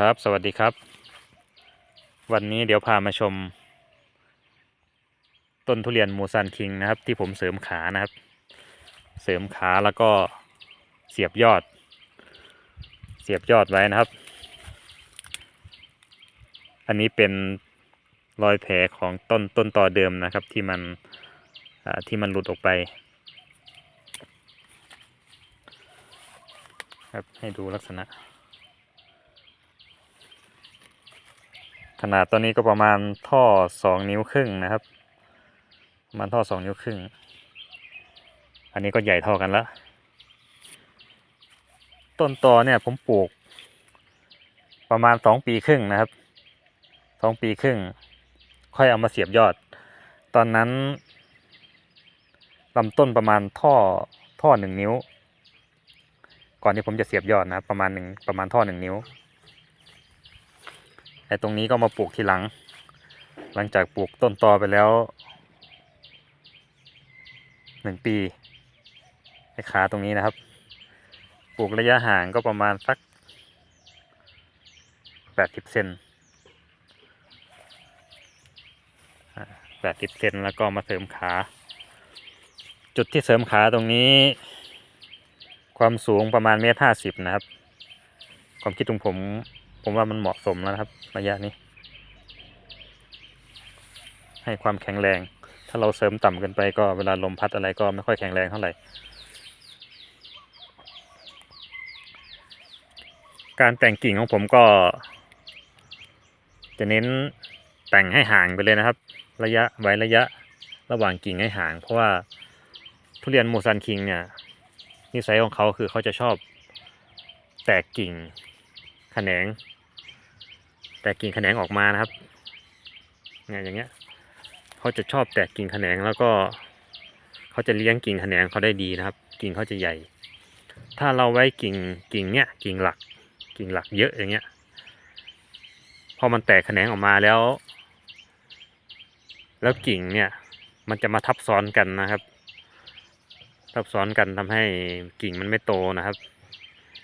ครับ สวัสดีครับ วันนี้เดี๋ยวพามาชม ต้นทุเรียนมูซันคิงนะครับ ที่ผมเสริมขานะครับ เสริมขาแล้วก็เสียบยอด เสียบยอดไว้นะครับ อันนี้เป็นรอยแผลของต้นต้นต่อเดิมนะครับ ที่มันที่มันหลุดออกไป ครับให้ดูลักษณะ ขนาดตัวนี้ก็ประมาณท่อสองนิ้วครึ่งนะครับประมาณท่อสองนิ้วครึ่ง อันนี้ก็ใหญ่เท่ากันและต้นตอเนี่ยผมปลูก ประมาณสองปีครึ่งนะครับสองปีครึ่ง ค่อยเอามาเสียบยอด ตอนนั้นลำต้นประมาณท่อท่อหนึ่งนิ้ว ก่อนที่ผมจะเสียบยอดนะประมาณหนึ่งประมาณท่อหนึ่งนิ้ว ไอ้ตรงนี้ก็มาปลูกทีหลัง หลังจากปลูกต้นตอไปแล้วหนึ่งปีไอ้ขาตรงนี้นะครับ ปลูกระยะห่างก็ประมาณสักแปดสิบเซนแปดสิบเซนแล้วก็มาเสริมขา จุดที่เสริมขาตรงนี้ ความสูงประมาณเมตรห้าสิบนะครับ ความคิดของผม ผมว่ามันเหมาะสมแล้วนะครับ ระยะนี้ ให้ความแข็งแรง ถ้าเราเสริมต่ำเกินไปก็เวลาลมพัดอะไรก็ไม่ค่อยแข็งแรงเท่าไหร่ การแต่งกิ่งของผมก็ จะเน้นแต่งให้ห่างไปเลยนะครับ ระยะไว้ระยะระหว่างกิ่งให้ห่าง เพราะว่าทุเรียนมูซันคิงเนี่ยนิสัยของเขาคือเขาจะชอบแตกกิ่งแขนง แตกกิ่งแขนงออกมานะครับเนี่ยอย่างเงี้ยเขาจะชอบแตกกิ่งแขนงแล้วก็เขาจะเลี้ยงกิ่งแขนงเขาได้ดีนะครับ กิ่งเขาจะใหญ่ ถ้าเราไว้กิ่งกิ่งเนี้ยกิ่งหลัก กิ่งหลักเยอะอย่างเงี้ยพอมันแตกแขนงออกมาแล้ว แล้วกิ่งเนี่ยมันจะมาทับซ้อนกันนะครับ ทับซ้อนกันทำให้กิ่งมันไม่โตนะครับ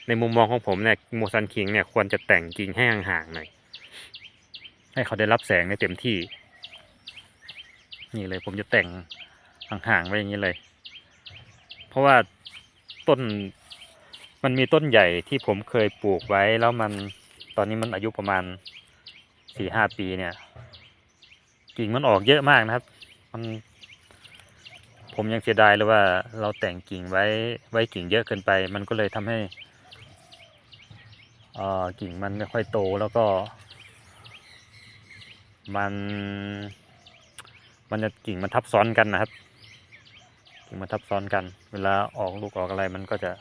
ในมุมมองของผมเนี่ยโมซันคิงเนี่ยควรจะแต่งกิ่งให้ห่างๆหน่อย ให้เขาได้รับแสงได้เต็มที่ นี่เลยผมจะแต่งห่างๆไว้อย่างนี้เลย เพราะว่าต้นมันมีต้นใหญ่ที่ผมเคยปลูกไว้ แล้วมันตอนนี้มันอายุประมาณสี่ห้าปีเนี่ย กิ่งมันออกเยอะมากนะครับ มันผมยังเสียดายเลยว่าเราแต่งกิ่งไว้ไว้กิ่งเยอะเกินไป มันก็เลยทำให้อ่อกิ่งมันไม่ค่อยโตแล้วก็ มัน มันจะกิ่งมันทับซ้อนกันนะครับ กิ่งมันทับซ้อนกัน เวลาออกลูกออกอะไรมันก็จะ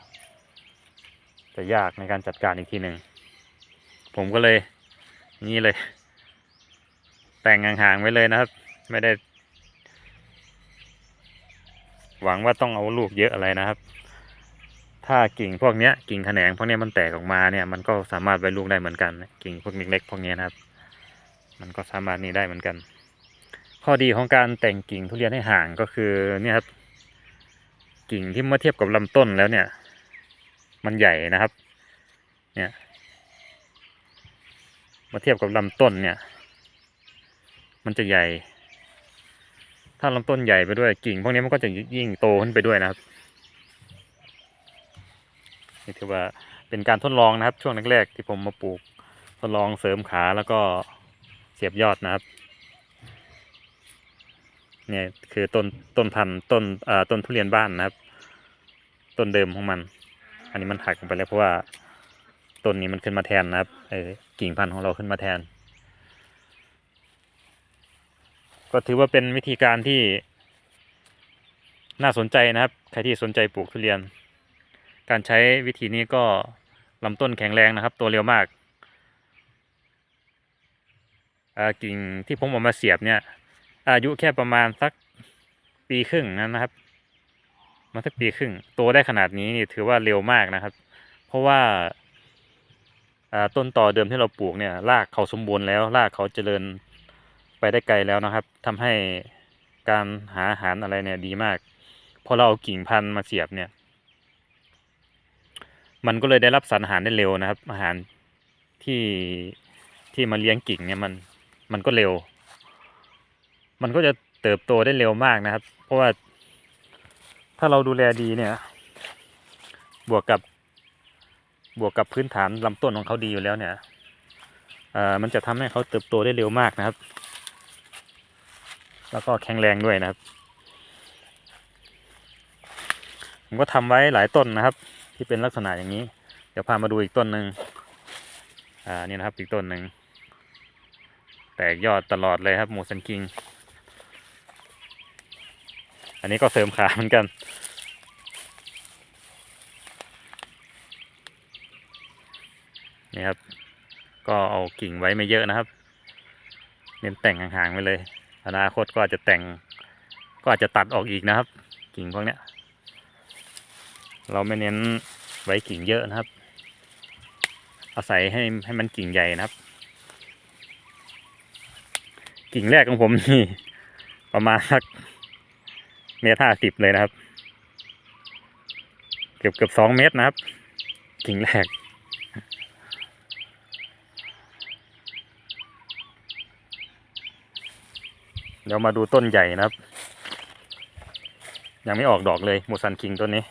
จะยากในการจัดการอีกทีหนึ่งผมก็เลยนี่เลย แต่งห่างๆไว้เลยนะครับ ไม่ได้ หวังว่าต้องเอาลูกเยอะอะไรนะครับ ถ้ากิ่งพวกเนี้ยกิ่งแขนงพวกเนี้ยมันแตกออกมาเนี่ยมันก็สามารถไว้ลูกได้เหมือนกัน กิ่งพวกเล็กๆพวกเนี้ยนะครับ มันก็สามารถนี่ได้เหมือนกัน ข้อดีของการแต่งกิ่งทุเรียนให้ห่างก็คือเนี่ยครับ กิ่งที่เมื่อเทียบกับลำต้นแล้วเนี่ย มันใหญ่นะครับ เนี่ยมื่อเทียบกับลำต้นเนี่ย มันจะใหญ่ ถ้าลำต้นใหญ่ไปด้วยกิ่ง พวกนี้มันก็จะยิ่งโตขึ้นไปด้วยนะครับนี่ถือว่าเป็นการทดลองนะครับ ช่วงแรกๆที่ผมมาปลูกทดลองเสริมขาแล้วก็ สียบยอดนะครับ เนี่ยคือต้นต้นพันธุ์ต้นอ่าต้นทุเรียนบ้านนะครับ ต้นเดิมของมัน อันนี้มันหักไปแล้วเพราะว่าต้นนี้มันขึ้นมาแทนนะครับเออกิ่งพันธุ์ของเราขึ้นมาแทน ก็ถือว่าเป็นวิธีการที่น่าสนใจนะครับ ใครที่สนใจปลูกทุเรียน การใช้วิธีนี้ก็ลำต้นแข็งแรงนะครับ ตัวเร็วมากอ่า กิ่งที่ผมเออกมาเสียบเนี่ย อายุแค่ประมาณสักปีครึ่งนะครับ มาสักปีครึ่งโตได้ขนาดนี้นี่ถือว่าเร็วมากนะครับ เพราะว่าต้นต่อเดิมที่เราปลูกเนี่ยรากเขาสมบูรณ์แล้วรากเขาเจริญไปได้ไกลแล้วนะครับทำให้การหาอาหารอะไรเนี่ยดีมากพอเราเอากิ่งพันธุ์มาเสียบเนี่ย มันก็เลยได้รับสารอาหารได้เร็วนะครับ อาหารที่ที่มาเลี้ยงกิ่งเนี่ยมัน มันก็เร็ว มันก็จะเติบโตได้เร็วมากนะครับ เพราะว่าถ้าเราดูแลดีเนี่ย บวกกับบวกกับพื้นฐานลำต้นของเขาดีอยู่แล้วเนี่ยอ่อมันจะทำให้เขาเติบโตได้เร็วมากนะครับ แล้วก็แข็งแรงด้วยนะครับ ผมก็ทำไว้หลายต้นนะครับ ที่เป็นลักษณะอย่างนี้ เดี๋ยวพามาดูอีกต้นหนึ่งอ่านี่นะครับอีกต้นหนึ่ง แตกยอดตลอดเลยครับโมซันคิง อันนี้ก็เสริมขาเหมือนกัน นี่ครับ ก็เอากิ่งไว้ไม่เยอะนะครับ เน้นแต่งห่างๆไว้เลย อนาคตก็อาจจะแต่ง ก็อาจจะตัดออกอีกนะครับ กิ่งพวกเนี้ย เราไม่เน้นไว้กิ่งเยอะนะครับ อาศัยให้ให้มันกิ่งใหญ่นะครับ กิ่งแรกของผมนี่ ประมาณสักเมตรห้าสิบเลยนะครับ เกือบเกือบสองเมตรนะครับ กิ่งแรก เดี๋ยวมาดูต้นใหญ่นะครับ ยังไม่ออกดอกเลยมูซันคิงต้นนี้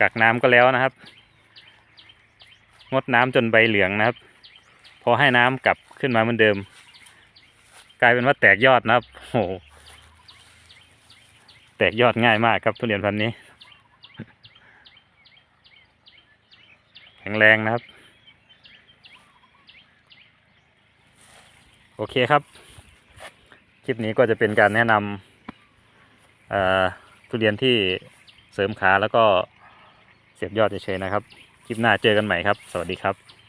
กักน้ำก็แล้วนะครับ งดน้ำจนใบเหลืองนะครับ พอให้น้ำกลับขึ้นมาเหมือนเดิม กลายเป็นว่าแตกยอดนะครับโอ้โหแตกยอดง่ายมากครับทุเรียนพันธุ์นี้ แข็งแรงนะครับ โอเคครับ คลิปนี้ก็จะเป็นการแนะนำทุเรียนที่เสริมขาแล้วก็เสียบยอดเฉยๆนะครับ คลิปหน้าเจอกันใหม่ครับ สวัสดีครับ